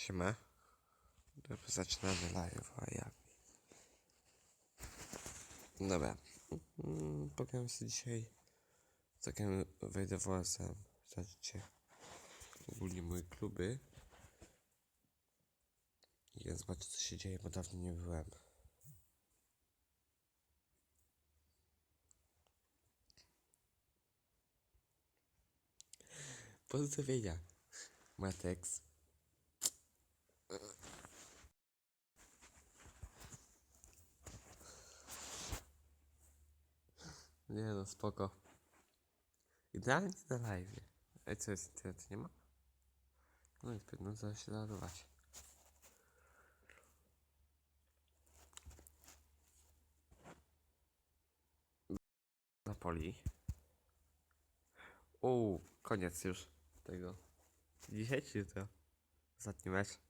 Siema. Zaczynamy live, a jak? Dobra. Mm, Pogram sobie dzisiaj. Zagram wejdę w OSM. Zobaczcie. Ogólnie moje kluby. I ja zobaczę co się dzieje, bo dawno nie byłem. Pozdrowienia. Matex. Nie no, spoko. Idealnie na live. Ej, co jest internet? Nie ma? No i pewno zaraz się ładować. Napoli. Uuu, koniec już tego. Dzisiaj czy jutro? Ostatni mecz.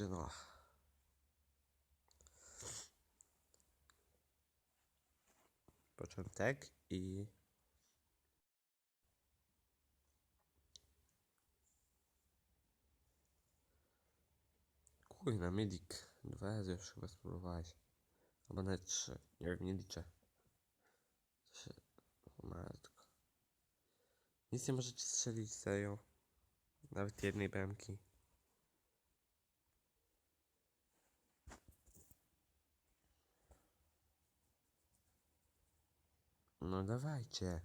Genoa. Początek i... Kurna, Milik. Dwa razy już chyba spróbowałeś. Albo nawet trzy. Nie wiem, nie liczę. Trzy. O matko. Nic nie możecie strzelić serio. Nawet jednej bramki. No dawajcie.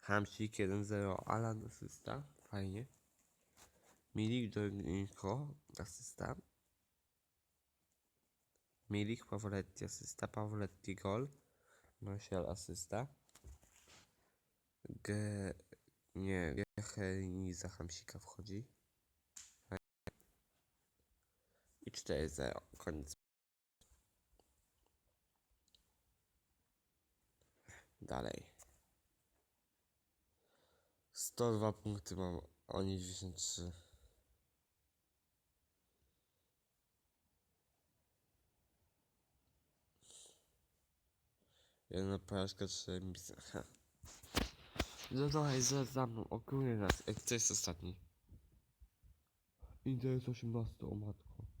Hamsik 1-0, Alan asysta, fajnie. Milik Dolinko, asysta. Milik Pavoletti, asysta, Pavoletti gol. Martial asysta. G... Nie, Gehelini za Hamsika wchodzi. I 4-0, koniec. Dalej. 102 punkty mam, oni 93. Jedna porażka, trzy misje. No dawaj, zaraz za mną, ogólnie nas. Ej, kto jest ostatni? Inter jest 18, o matko.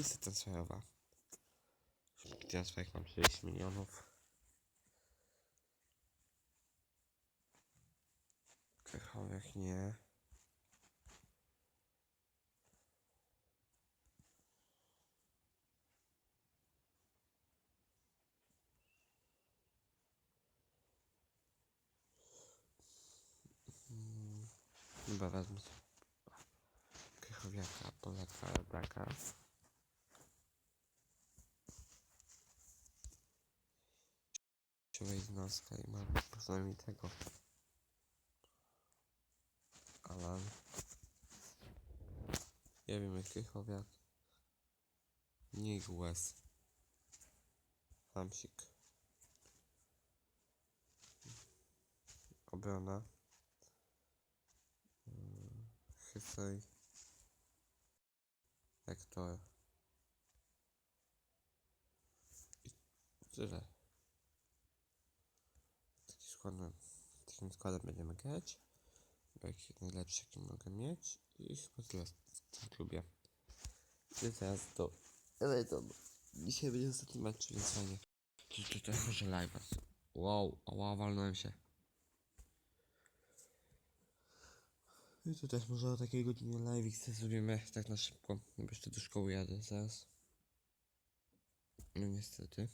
Lista transferowa. Transfer mam 60 milionów. Krychowiak nie. Mm, Chyba wezmę Krychowiaka, Polaka, Rodaka. Jednostkę i mam przynajmniej tego. Alan. Nie wiem, Krychowiak. Nie Łez. Hamsik. Obrona. Mm, Hysej. Hector. I tyle. Składem, takim składem będziemy grać. Jaki najlepszy jaki mogę mieć. I chyba tyle w tym klubie. I teraz do. Dzisiaj będzie ostatni mecz, więc fajnie. Tu to też może live. Wow, ała, walnąłem się. I tu też może o takiej godzinie live chcę zrobimy tak na szybko, bo jeszcze do szkoły jadę zaraz. No niestety.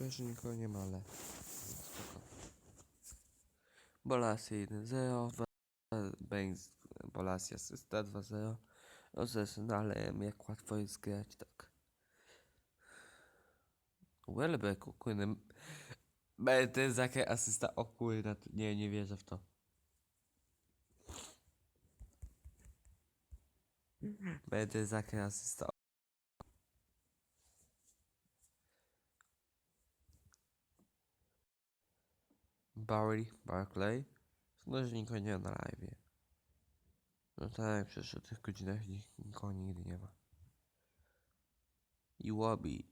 Tylko że nikogo nie ma, ale spoko. Bolasy 1-0, Banks, Bolasy asysta 2-0. No z Arsenalem, jak łatwo jest grać, tak. Welbeck, kurde. Będę zakę asysta, o kurde, nie, nie wierzę w to. Będę zakę asysta. Barry, Barclay. Że nikogo nie ma na live. No tak, przecież o tych godzinach nik- nikogo nigdy nie ma. I łobi.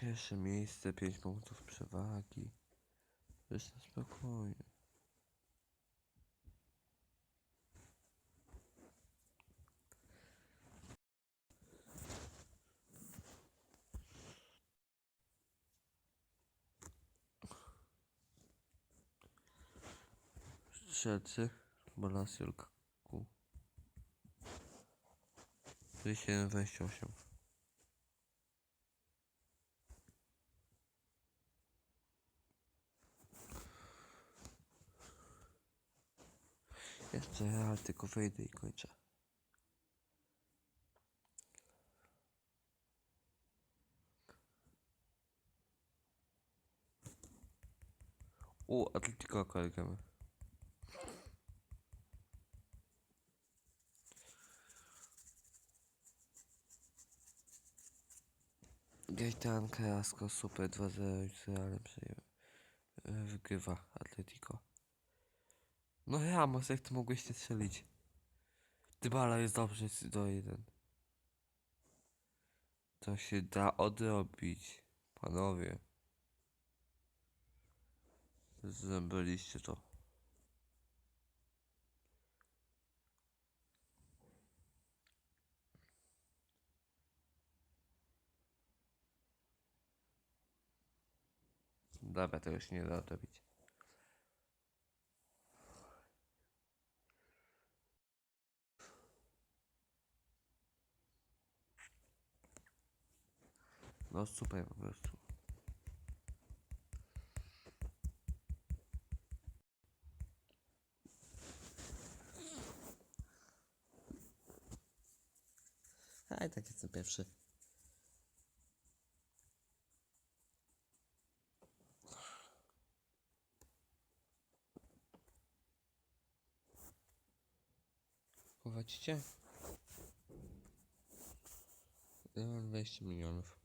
Pierwsze miejsce, 5 punktów przewagi. Jest na spokojnie. Strzelcy, Bolas Julkaku. 27-28. Jeszcze ale tylko wejdę i kończę. O, Atletico kolegamy. Gaetan Carrasco super 2-0 z Realem wygrywa Atletico. No Ramos, jak ty mogłeś nie strzelić? Dybala jest dobrze do 1. To się da odrobić, panowie. Zrobiliście to. Dobra, to już nie da odrobić. No super po prostu. A tak jestem pierwszy. Mam 20 milionów.